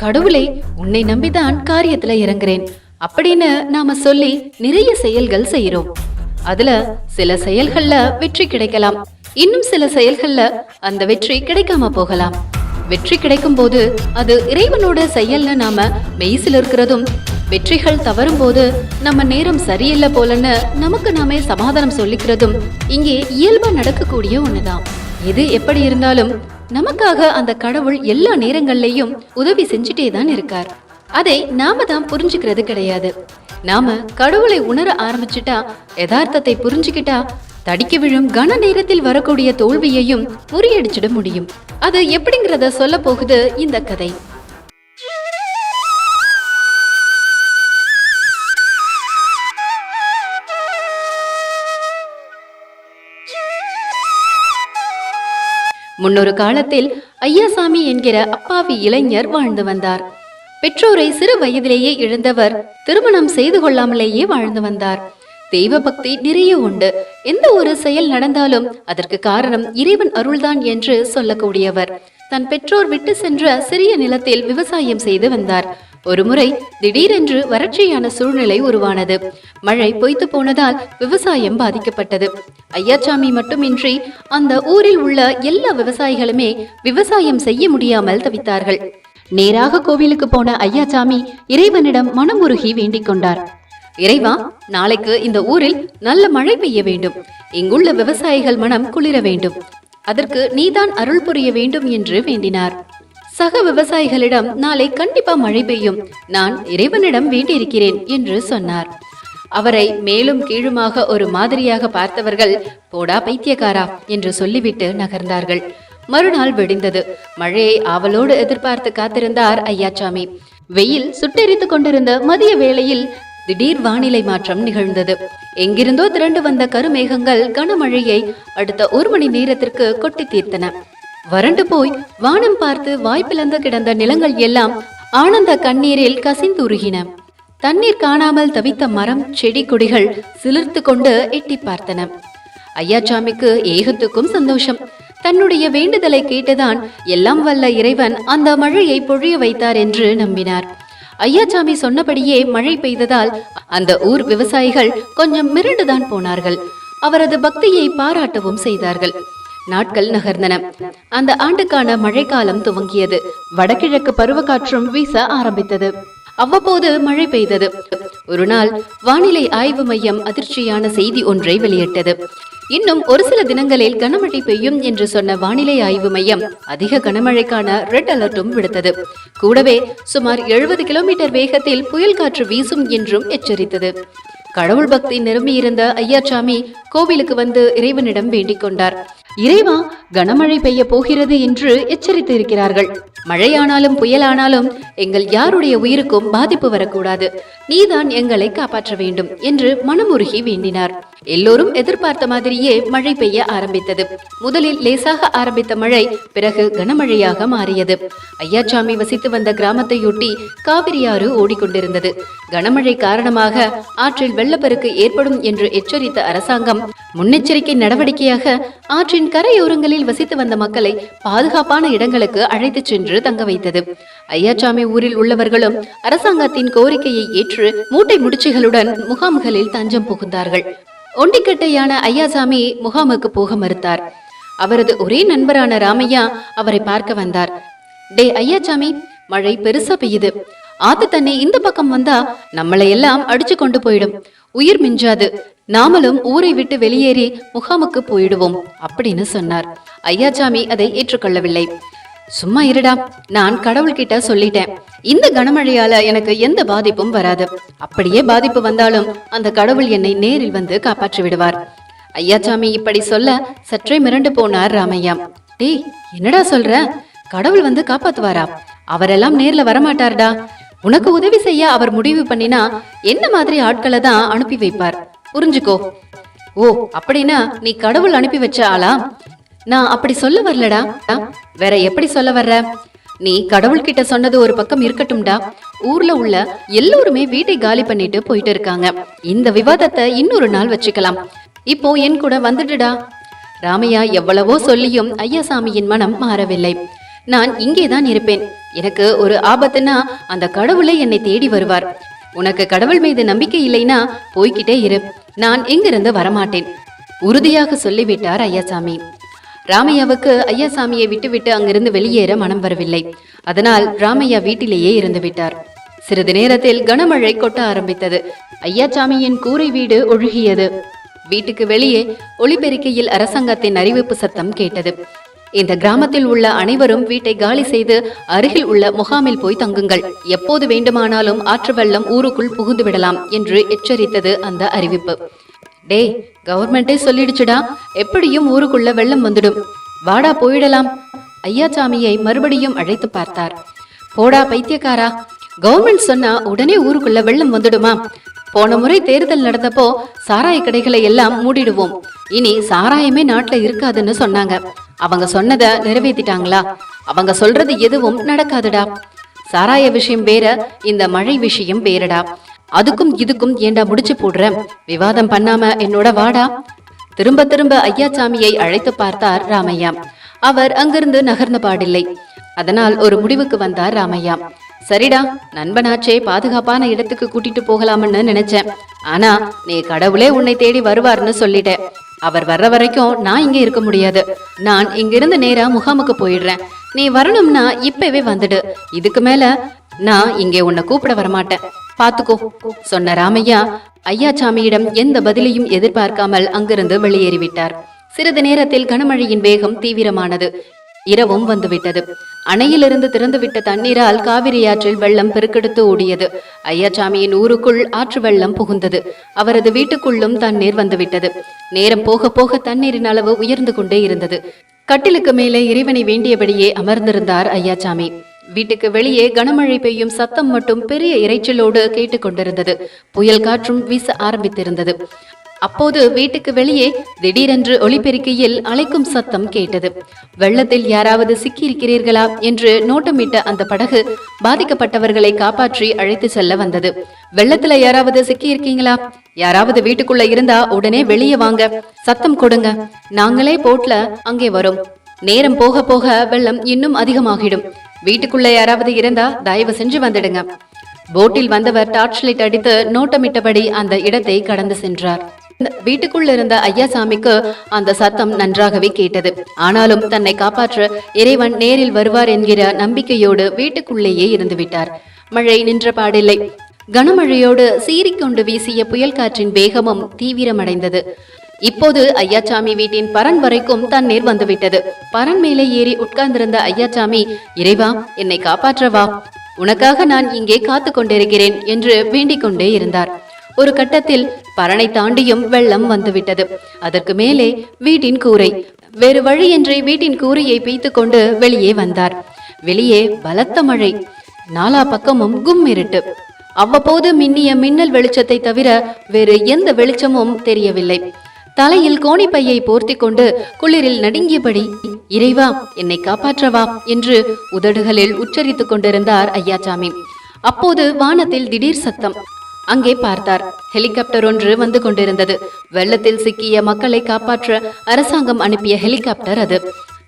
கடவுளே உன்னை நம்பிதான் காரியத்துல இறங்குறேன். அப்படின்னு நாம சொல்லி நிறைய செயல்கள் செய்யறோம் அதுல சில செயல்கள்ல வெற்றி கிடைக்கலாம். இன்னும் சில செயல்கள்ல அந்த வெற்றி கிடைக்காம போகலாம். வெற்றி கிடைக்கும் போது அது இறைவனோட செயல்ல நாம மெய்சில் இருக்கிறதும் வெற்றிகள் தவறும் போது நம்ம நேரம் சரியில்லை போலன்னு நமக்கு நாமே சமாதானம் சொல்லிக்கிறதும் இங்கே இயல்பா நடக்கக்கூடிய ஒண்ணுதான். எது எப்படி இருந்தாலும் நமக்காக அந்த கடவுள் எல்லா நேரங்கள்லயும் உதவி செஞ்சுட்டே தான் இருக்கார். அதை நாம தான் புரிஞ்சுக்கிறது கிடையாது. நாம கடவுளை உணர ஆரம்பிச்சுட்டா யதார்த்தத்தை புரிஞ்சுக்கிட்டா தடிக்க விழும் கன நேரத்தில் வரக்கூடிய தோல்வியையும் முறியடிச்சிட முடியும். அது எப்படிங்கிறத சொல்ல போகுது இந்த கதை. முன்னொரு காலத்தில் ஐயாசாமி என்கிற அப்பாவி இளைஞர் வாழ்ந்து வந்தார். பெற்றோரை சிறு வயதிலேயே இழந்தவர் திருமணம் செய்து கொள்ளாமலேயே வாழ்ந்து வந்தார். தெய்வ பக்தி நிறைய உண்டு. எந்த ஒரு செயல் நடந்தாலும் அதற்கு காரணம் இறைவன் அருள்தான் என்று சொல்லக்கூடியவர். தன் பெற்றோர் விட்டு சென்ற சிறிய நிலத்தில் விவசாயம் செய்து வந்தார். ஒருமுறை திடீரென்று வறட்சியான சூழ்நிலை உருவானது. மழை பொய்த்து போனதால் விவசாயம் பாதிக்கப்பட்டது. ஐயாச்சாமி மட்டுமின்றி அந்த ஊரில் உள்ள எல்லா விவசாயிகளுமே விவசாயம் செய்ய முடியாமல் தவித்தார்கள். நேராக கோவிலுக்கு போன ஐயாச்சாமி இறைவனிடம் மனமுருகி வேண்டிக் கொண்டார். இறைவா நாளைக்கு இந்த ஊரில் நல்ல மழை பெய்ய வேண்டும். இங்குள்ள விவசாயிகள் மனம் குளிர வேண்டும். அதற்கு நீதான் அருள் புரிய வேண்டும் என்று வேண்டினார். சக விவசாயிகளிடம் நாளை கண்டிப்பா மழை பெய்யும். நான் இறைவனிடம் வேண்டியிருக்கிறேன் என்று சொன்னார். அவரை மேலும் கீழுமாக ஒரு மாதிரியாக பார்த்தவர்கள் போடா பைத்தியக்காரா என்று சொல்லிவிட்டு நகர்ந்தார்கள். மறுநாள் வெடிந்தது. மழையை ஆவலோடு எதிர்பார்த்து காத்திருந்தார் ஐயாச்சாமி. வெயில் சுட்டெரித்துக் கொண்டிருந்த மதிய வேளையில் திடீர் வானிலை மாற்றம் நிகழ்ந்தது. எங்கிருந்தோ திரண்டு வந்த கருமேகங்கள் கனமழையை அடுத்த ஒரு மணி நேரத்திற்கு கொட்டி தீர்த்தன. வறண்டு போய் வானம் பார்த்து வாய்ப்பிழந்து கிடந்த நிலங்கள் எல்லாம் ஆனந்த கண்ணீரில் கசிந்துருகின தண்ணீர் காணாமல் தவித்த மரம் செடி கொடிகள் சிலிர்த்து கொண்டு எட்டி பார்த்தன. ஐயாச்சாமிக்கு ஏகத்துக்கும் சந்தோஷம். தன்னுடைய வேண்டுதலை கேட்டுதான் எல்லாம் வல்ல இறைவன் அந்த மழையை பொழிய வைத்தார் என்று நம்பினார். ஐயாச்சாமி சொன்னபடியே மழை பெய்ததால் அந்த ஊர் விவசாயிகள் கொஞ்சம் மிரண்டுதான் போனார்கள். அவரது பக்தியை பாராட்டவும் செய்தார்கள். நாட்கள் நகர்ந்தன. அந்த ஆண்டுக்கான மழைக்காலம் துவங்கியது. வடகிழக்கு பருவக்காற்றும் வீச ஆரம்பித்தது. அவ்வப்போது மழை பெய்தது. ஒரு நாள் வானிலை ஆய்வு மையம் அதிர்ச்சியான செய்தி ஒன்றை வெளியிட்டது. இன்னும் ஒரு சில தினங்களில் கனமழை பெய்யும் என்று சொன்ன வானிலை ஆய்வு மையம் அதிக கனமழைக்கான ரெட் அலர்ட்டும் விடுத்தது. கூடவே சுமார் எழுபது கிலோமீட்டர் வேகத்தில் புயல் காற்று வீசும் என்றும் எச்சரித்தது. கடவுள் பக்தி நிரம்பியிருந்த ஐயாச்சாமி கோவிலுக்கு வந்து இறைவனிடம் வேண்டிக் கொண்டார். இறைவா கனமழை பெய்ய போகிறது என்று எச்சரித்து இருக்கிறார்கள் மழையானாலும் புயலானாலும் எங்கள் யாருடைய உயிருக்கும் பாதிப்பு வரக்கூடாது. நீதான் எங்களை காப்பாற்ற வேண்டும் என்று மனமுருகி வேண்டினார். எல்லோரும் எதிர்பார்த்த மாதிரியே மழை பெய்ய ஆரம்பித்தது. முதலில் லேசாக ஆரம்பித்த மழை பிறகு கனமழையாக மாறியது. ஐயாச்சாமி வசித்து வந்த கிராமத்தையொட்டி காவிரியாறு ஓடிக்கொண்டிருந்தது. கனமழை காரணமாக ஆற்றில் வெள்ளப்பெருக்கு ஏற்படும் என்று எச்சரித்த அரசாங்கம் முன்னெச்சரிக்கை நடவடிக்கையாக ஆற்றின் கரையோரங்களில் வசித்து வந்த மக்களை பாதுகாப்பான இடங்களுக்கு அழைத்துச் சென்று தங்க வைத்தது. ஐயாச்சாமி ஊரில் உள்ளவர்களும் அரசாங்கத்தின் கோரிக்கையை ஏற்று மூட்டை முடிச்சுகளுடன் முகாம்களில் தஞ்சம் புகுந்தார்கள். ஒண்டிக்கட்டையான ஐயாசாமி முகாமுக்கு போக மறுத்தார். அவரது ஒரே நண்பரான ராமையா அவரை பார்க்க வந்தார். டே ஐயாச்சாமி மழை பெருசா பெய்யுது. ஆத்து தண்ணி இந்த பக்கம் வந்தா நம்மளை எல்லாம் அடிச்சு கொண்டு போயிடும். உயிர் மிஞ்சாது. நாமளும் ஊரை விட்டு வெளியேறி முகாமுக்கு போயிடுவோம் அப்படின்னு சொன்னார். ஐயாச்சாமி அதை ஏற்றுக்கொள்ளவில்லை. சும்மா இருடா. நான் கடவுள்கிட்ட சொல்லிட்டேன். இந்த கனமழையால எனக்கு எந்த பாதிப்பும் வராது. அப்படியே பாதிப்பு வந்தாலும் அந்த கடவுள் என்னை நேரில் வந்து காப்பாற்றி விடுவார். ஐயாச்சாமி இப்படி சொல்ல சற்றே மிரண்டு போனார் ராமையா. டேய் என்னடா சொல்ற? கடவுள் வந்து காப்பாத்துவாரா? அவரெல்லாம் நேர்ல வரமாட்டார்டா. உனக்கு உதவி செய்ய அவர் முடிவு பண்ணினா என்ன மாதிரி ஆட்களை தான் அனுப்பி வைப்பார்? புரிஞ்சுக்கோ. ஓ அப்படின்னா நீ கடவுள் அனுப்பி வச்ச ஆளா? நான் அப்படி சொல்ல வரலடா. வேற எப்படி சொல்ல வர்ற? நீ கடவுள்கிட்ட சொன்னது ஒரு பக்கம் இருக்கட்டும்டா. ஊர்ல உள்ள எல்லோருமே வீட்டை காலி பண்ணிட்டு போயிட்டு இருக்காங்க. இந்த விவாதத்தை இன்னொரு நாள் வச்சுக்கலாம். இப்போ என் கூட வந்துடுடா. ராமையா எவ்வளவோ சொல்லியும் ஐயாசாமியின் மனம் மாறவில்லை. நான் இங்கேதான் இருப்பேன். எனக்கு ஒரு ஆபத்துனா அந்த கடவுளை என்னை தேடி வருவார். உனக்கு கடவுள் மீது நம்பிக்கை இல்லைனா போய்கிட்டே இரு. நான் இங்கிருந்து வரமாட்டேன். உறுதியாக சொல்லிவிட்டார் ஐயாசாமி ராமையாவுக்கு ஐயாசாமியை விட்டுவிட்டு அங்கிருந்து வெளியேற மனம் வரவில்லை. அதனால் ராமையா வீட்டிலேயே இருந்து விட்டார். சிறிது நேரத்தில் கனமழை கொட்ட ஆரம்பித்தது. ஐயாசாமியின் கூரை வீடு ஒழுகியது. வீட்டுக்கு வெளியே ஒளிபெருக்கையில் அரசாங்கத்தின் அறிவிப்பு சத்தம் கேட்டது. இந்த கிராமத்தில் உள்ள அனைவரும் வீட்டை காலி செய்து அருகில் உள்ள முகாமில் போய் தங்குங்கள். எப்போது வேண்டுமானாலும் ஆற்று வெள்ளம் ஊருக்குள் புகுந்து விடலாம் என்று எச்சரித்தது அந்த அறிவிப்பு. டேய் கவர்மெண்டே சொல்லிடுச்சுடா. எப்படியும் ஊருக்குள்ள வெள்ளம் வந்துடும். வாடா போயிடலாம். ஐயாசாமியை மறுபடியும் அழைத்து பார்த்தார். போடா பைத்தியக்காரா. கவர்மெண்ட் சொன்னா உடனே ஊருக்குள்ள வெள்ளம் வந்துடுமா? போன முறை தேர்தல் நடந்தப்போ சாராய கடைகளை எல்லாம் மூடிடுவோம். இனி சாராயமே நாட்டுல இருக்காதுன்னு சொன்னாங்க. அவங்க சொன்னதை நிறைவேத்திட்டாங்களா? அவங்க சொல்றது எதுவும் நடக்காதுடா. சாராய விஷயம் வேற இந்த மழை விஷயம் வேறடா. அதுக்கும் இதுக்கும் ஏண்டா முடிச்சு போடுற? விவாதம் பண்ணாம என்னோட வாடா. திரும்ப திரும்ப ஐயாசாமியை அழைத்து பார்த்தார் ராமையா. அவர் அங்கிருந்து நகர்ந்த பாடில்லை. அதனால் ஒரு முடிவுக்கு வந்தார் ராமையா. சரிடா நண்பனாச்சே பாதுகாப்பான இடத்துக்கு கூட்டிட்டு போகலாம்னு நினைச்சேன். ஆனா நீ கடவுளே உன்னை தேடி வருவார்னு சொல்லிட்ட. அவர் வர்ற வரைக்கும் நான் இங்க இருக்க முடியாது. நான் இங்கிருந்து நேரா முகாமுக்கு போயிடுறேன். நீ வரணும்னா இப்பவே வந்துடு. இதுக்கு மேல நான் இங்கே உன்னை கூப்பிட வரமாட்டேன். பாத்துக்கோ சொன்ன ராமையா ஐயாசாமியிடம் எந்த பதிலையும் எதிர்பார்க்காமல் அங்கிருந்து வெளியேறிவிட்டார். சிறிது நேரத்தில் கனமழையின் வேகம் தீவிரமானது. இரவும் வந்துவிட்டது. அணையிலிருந்து திறந்துவிட்ட தண்ணீரால் காவிரி ஆற்றில் வெள்ளம் பெருக்கெடுத்து ஓடியது. ஐயாச்சாமியின் ஊருக்குள் ஆற்று வெள்ளம் புகுந்தது. அவரது வீட்டுக்குள்ளும் தண்ணீர் வந்துவிட்டது. நேரம் போக போக தண்ணீரின் அளவு உயர்ந்து கொண்டே இருந்தது. கட்டிலுக்கு மேலே இறைவனை வேண்டியபடியே அமர்ந்திருந்தார் ஐயாச்சாமி வீட்டுக்கு வெளியே கனமழை பெய்யும் சத்தம் மட்டும் பெரிய இரைச்சலோடு கேட்டுக்கொண்டிருந்தது. புயல் காற்றும் வீச ஆரம்பித்திருந்தது. அப்போது வீட்டுக்கு வெளியே திடீரென்று ஒளிபெருக்கியில் அழைக்கும் சத்தம் கேட்டது. வெள்ளத்தில் யாராவது சிக்கியிருக்கிறீர்களா? என்று நோட்டமிட்ட அந்த படகு பாதிக்கப்பட்டவர்களை காப்பாற்றி அழைத்து செல்ல வந்தது. வெள்ளத்துல யாராவது சிக்கியிருக்கீங்களா? யாராவது வீட்டுக்குள்ள இருந்தா உடனே வெளியே வாங்க. சத்தம் கொடுங்க. நாங்களே போட்ல அங்கே வரோம். நேரம் போக போக வெள்ளம் இன்னும் அதிகமாகிடும். வீட்டுக்குள்ள யாராவது இருந்தா தயவு செஞ்சு வந்துடுங்க. போட்டில் வந்தவர் டார்ச் லைட் அடித்து நோட்டமிட்டபடி அந்த இடத்தை கடந்து சென்றார். வீட்டுக்குள் இருந்த ஐயாசாமிக்கு அந்த சத்தம் நன்றாகவே கேட்டது. ஆனாலும் தன்னை காப்பாற்ற இறைவன் நேரில் வருவார் என்கிற நம்பிக்கையோடு வீட்டுக்குள்ளேயே இருந்து விட்டார் மழை நின்ற பாடில்லை. கனமழையோடு சீறிக்கொண்டு வீசிய புயல் காற்றின் வேகமும் தீவிரமடைந்தது. இப்போது ஐயாச்சாமி வீட்டின் பரன் வரைக்கும் தண்ணீர் வந்துவிட்டது. பரன் மேலே ஏறி உட்கார்ந்திருந்த ஐயாச்சாமி இறைவா என்னை காப்பாற்றவா? உனக்காக நான் இங்கே காத்து கொண்டிருக்கிறேன் என்று வேண்டிக் கொண்டே இருந்தார். ஒரு கட்டத்தில் பரனை தாண்டியும் வெள்ளம் வந்துவிட்டது. அதற்கு மேலே வீட்டின் கூரை வேறு வழியின்றி வீட்டின் கூரையை பீத்து கொண்டு வெளியே வந்தார். வெளியே பலத்த மழை நாலா பக்கமும் கும்மிருட்டு அவ்வப்போது மின்னிய மின்னல் வெளிச்சத்தை தவிர வேறு எந்த வெளிச்சமும் தெரியவில்லை. தலையில் கோணிப்பையை போர்த்தி கொண்டு குளிரில் நடுங்கியபடி இறைவா என்னை காப்பாற்றவா? என்று உதடுகளில் உச்சரித்துக் கொண்டிருந்தார் ஐயாச்சாமி. அப்போது வானத்தில் திடீர் சத்தம். அங்கே பார்த்தார் ஹெலிகாப்டர் ஒன்று வந்து கொண்டிருந்தது. வெள்ளத்தில் சிக்கிய மக்களை காப்பாற்ற அரசாங்கம் அனுப்பிய ஹெலிகாப்டர் அது.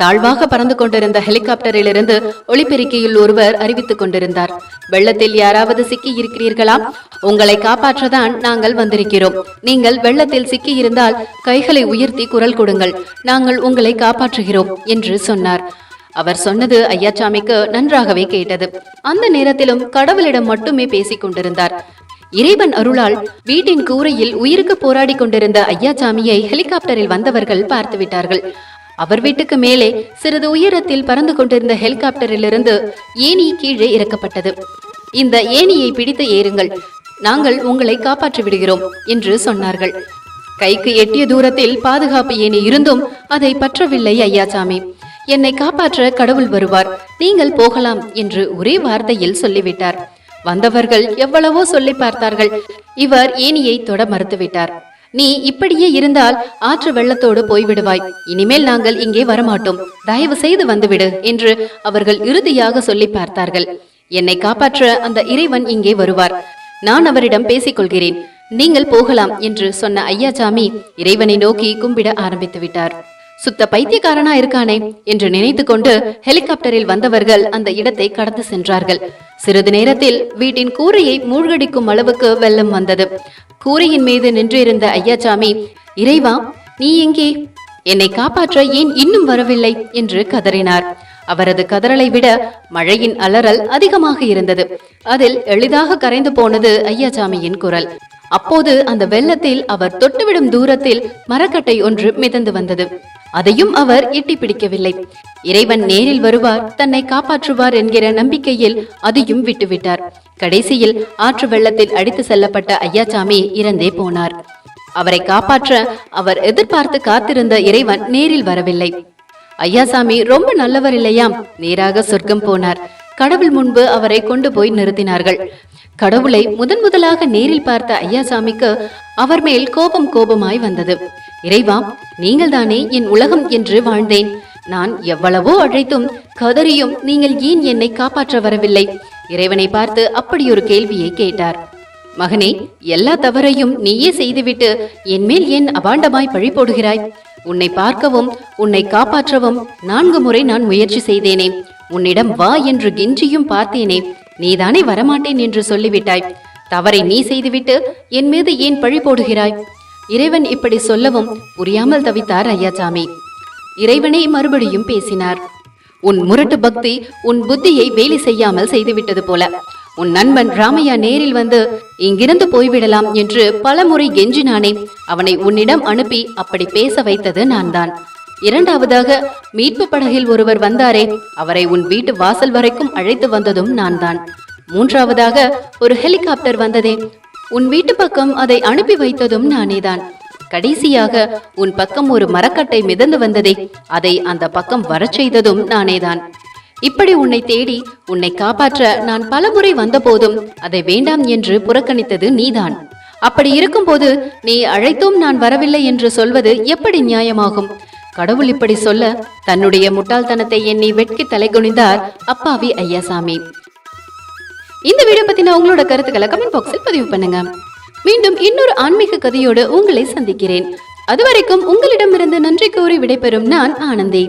தாழ்வாக பறந்து கொண்டிருந்த ஹெலிகாப்டரிலிருந்து ஒளிபெருக்கியில் ஒருவர் அறிவித்துக் கொண்டிருந்தார். வெள்ளத்தில் யாராவது சிக்கி இருக்கிறீர்களா? உங்களை காப்பாற்றதான் நாங்கள் வந்திருக்கிறோம். நீங்கள் வெள்ளத்தில் சிக்கி இருந்தால் கைகளை உயர்த்தி குரல் கொடுங்கள். நாங்கள் உங்களை காப்பாற்றுகிறோம் என்று சொன்னார். அவர் சொன்னது ஐயாச்சாமிக்கு நன்றாகவே கேட்டது. அந்த நேரத்திலும் கடவுளிடம் மட்டுமே பேசிக் கொண்டிருந்தார். இறைவன் அருளால் வீட்டின் கூரையில் உயிருக்கு போராடி கொண்டிருந்த ஐயாச்சாமியை ஹெலிகாப்டரில் வந்தவர்கள் பார்த்து விட்டார்கள். அவர் வீட்டுக்கு மேலே சிறிது உயரத்தில் பறந்து கொண்டிருந்த ஹெலிகாப்டரிலிருந்து ஏணி கீழே இறக்கப்பட்டது. இந்த ஏணியை பிடித்து ஏறுங்கள். நாங்கள் உங்களை காப்பாற்றி விடுகிறோம் என்று சொன்னார்கள். கைக்கு எட்டிய தூரத்தில் பாதுகாப்பு ஏணி இருந்தும் அதை பற்றவில்லை ஐயாசாமி என்னை காப்பாற்ற கடவுள் வருவார். நீங்கள் போகலாம் என்று ஒரே வார்த்தையில் சொல்லிவிட்டார். வந்தவர்கள் எவ்வளவோ சொல்லி பார்த்தார்கள். இவர் ஏணியை தொட மறுத்துவிட்டார். நீ இப்படியே இருந்தால் ஆற்று வெள்ளத்தோடு போய்விடுவாய். இனிமேல் நாங்கள் இங்கே வரமாட்டோம். தயவு செய்து வந்துவிடு என்று அவர்கள் இறுதியாக சொல்லி பார்த்தார்கள். என்னை காப்பாற்ற அந்த இறைவன் இங்கே வருவார். நான் அவரிடம் பேசிக் கொள்கிறேன் நீங்கள் போகலாம் என்று சொன்ன ஐயாசாமி இறைவனை நோக்கி கும்பிட ஆரம்பித்து விட்டார் சுத்த பைத்தியக்காரனா இருக்கானே என்று நினைத்து கொண்டு ஹெலிகாப்டரில் வந்தவர்கள் அந்த இடத்தை கடந்து சென்றார்கள். சிறிது நேரத்தில் வீட்டின் கூரையை மூழ்கடிக்கும் அளவுக்கு வெள்ளம் வந்தது. கூரையின் மீது நின்றிருந்த ஐயாச்சாமி இறைவா நீ எங்கே? என்னை காப்பாற்ற ஏன் இன்னும் வரவில்லை? என்று கதறினார். அவரது கதறலை விட மழையின் அலறல் அதிகமாக இருந்தது. அதில் எளிதாக கரைந்து போனது ஐயாச்சாமியின் குரல். அப்போது அந்த வெள்ளத்தில் அவர் தொட்டுவிடும் தூரத்தில் மரக்கட்டை ஒன்று மிதந்து வந்தது. அதையும் அவர் எட்டி பிடிக்கவில்லை. இறைவன் நேரில் வருவார் தன்னை காப்பாற்றுவார் என்கிற நம்பிக்கையில் அதையும் விட்டுவிட்டார். கடைசியில் ஆற்று வெள்ளத்தில் அடித்து செல்லப்பட்ட ஐயாச்சாமி இறந்தே போனார். அவரை காப்பாற்ற அவர் எதிர்பார்த்து காத்திருந்த இறைவன் நேரில் வரவில்லை. ஐயாசாமி ரொம்ப நல்லவர் இல்லையாம். நேராக சொர்க்கம் போனார். கடவுள் முன்பு அவரை கொண்டு போய் நிறுத்தினார்கள். கடவுளை முதன் முதலாக நேரில் பார்த்த ஐயாசாமிக்கு அவர் மேல் கோபம் கோபமாய் வந்தது. இறைவா நீங்கள் தானே என் உலகம் என்று வாழ்ந்தேன். நான் எவ்வளவோ அழைத்தும் கதறியும் நீங்கள் ஏன் என்னை காப்பாற்ற வரவில்லை? இறைவனை பார்த்து அப்படி ஒரு கேள்வியை கேட்டார். மகனே எல்லா தவறையும் நீயே செய்துவிட்டு என் மேல் ஏன் அபாண்டமாய் பழி போடுகிறாய்? உன்னை பார்க்கவும் உன்னை காப்பாற்றவும் நான்கு முறை நான் முயற்சி செய்தேனே. உன்னிடம் வா என்று கெஞ்சியும் பார்த்தேனே. நீதானே வரமாட்டேன் என்று சொல்லிவிட்டாய். தவறை நீ செய்துவிட்டு என் மீது ஏன் பழி போடுகிறாய்? இறைவன் இப்படி சொல்லவும் புரியாமல் தவித்தார் ஐயாசாமி. இறைவனே மறுபடியும் பேசினார். உன் முரட்டு பக்தி உன் புத்தியை வேலை செய்யாமல் செய்துவிட்டது போல. உன் நண்பன் ராமையா நேரில் வந்து இங்கிருந்து போய்விடலாம் என்று பலமுறை கெஞ்சினானே. அவனை உன்னிடம் அனுப்பி அப்படி பேச வைத்தது நான் தான் இரண்டாவதாக மீட்பு படகில் ஒருவர் வந்தாரே அவரை உன் வீட்டு வாசல் வரைக்கும் அழைத்து வந்ததும் நான் தான் மூன்றாவதாக ஒரு ஹெலிகாப்டர் வந்ததே. உன் வீட்டு பக்கம் அதை அனுப்பி வைத்ததும் நானேதான். கடைசியாக உன் பக்கம் ஒரு மரக்கட்டை மிதந்து வந்ததே. அதை அந்த பக்கம் வரச் செய்ததும் நானேதான். இப்படி உன்னை தேடி உன்னை காப்பாற்ற நான் பலமுறை வந்தபோதும் அதை வேண்டாம் என்று புறக்கணித்தது நீதான். அப்படி இருக்கும்போது நீ அழைத்தும் நான் வரவில்லை என்று சொல்வது எப்படி நியாயமாகும்? கடவுள் இப்படி சொல்ல தன்னுடைய முட்டாள்தனத்தை எண்ணி வெட்கி தலைகுனிந்தார் அப்பாவி ஐயாசாமி. இந்த வீடியோ பத்தின உங்களோட கருத்துக்களை கமெண்ட் பாக்ஸில் பதிவு பண்ணுங்க. மீண்டும் இன்னொரு ஆன்மீக கதையோடு உங்களை சந்திக்கிறேன். அதுவரைக்கும் உங்களிடமிருந்து நன்றி கூறி விடைபெறும் நான் ஆனந்தி.